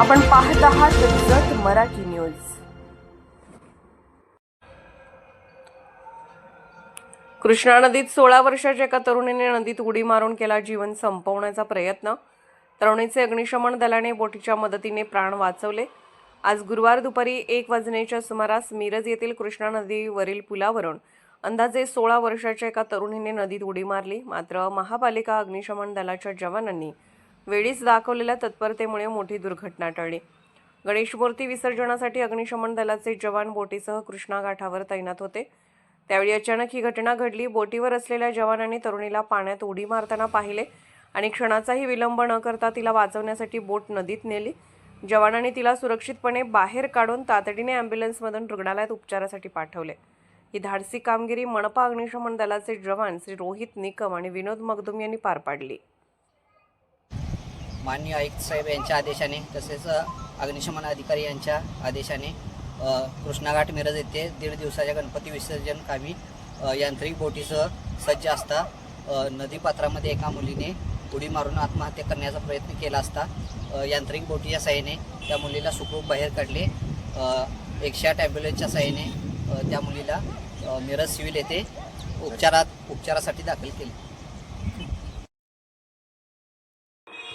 आपण पाहत आहात जत मराठी न्यूज. कृष्णा नदीत सोळा वर्षाच्या एका तरुणीने नदीत उडी मारून केला जीवन संपवण्याचा प्रयत्न. तरुणीचे अग्निशमन दलाने बोटीच्या मदतीने प्राण वाचवले. आज गुरुवार दुपारी एक वाजण्याच्या सुमारास मिरज येथील कृष्णा नदीवरील पुलावरून अंदाजे सोळा वर्षाच्या एका तरुणीने नदीत उडी मारली. मात्र महापालिका अग्निशमन दलाच्या जवानांनी वेळीच दाखवलेल्या तत्परतेमुळे मोठी दुर्घटना टळली. गणेश मूर्ती विसर्जनासाठी अग्निशमन दलाचे जवान बोटीसह कृष्णा घाटावर तैनात होते. त्यावेळी अचानक ही घटना घडली. बोटीवर असलेल्या जवानांनी तरुणीला पाण्यात उडी मारताना पाहिले आणि क्षणाचाही विलंब न करता तिला वाचवण्यासाठी बोट नदीत नेली. जवानांनी तिला सुरक्षितपणे बाहेर काढून तातडीने ॲम्ब्युलन्समधून रुग्णालयात उपचारासाठी पाठवले. ही धाडसी कामगिरी मनपा अग्निशमन दलाचे जवान श्री रोहित निकम आणि विनोद मगदुम यांनी पार पाडली. माननीय आयुक्त साहेब यांच्या आदेशाने तसेच अग्निशमन अधिकारी यांच्या आदेशाने कृष्णाघाट मिरज येथे दीड दिवसाच्या गणपती विसर्जन कामी यांत्रिक बोटीसह सज्ज असता. नदीपात्रामध्ये एका मुलीने उडी मारून आत्महत्या करण्याचा प्रयत्न केला असता. यांत्रिक बोटीच्या साहाय्याने त्या मुलीला सुखरूप बाहेर काढले. एकशे आठ ॲम्ब्युलन्सच्या साहाय्याने त्या मुलीला मिरज सिव्हिल येथे उपचारात उपचारासाठी दाखल केले.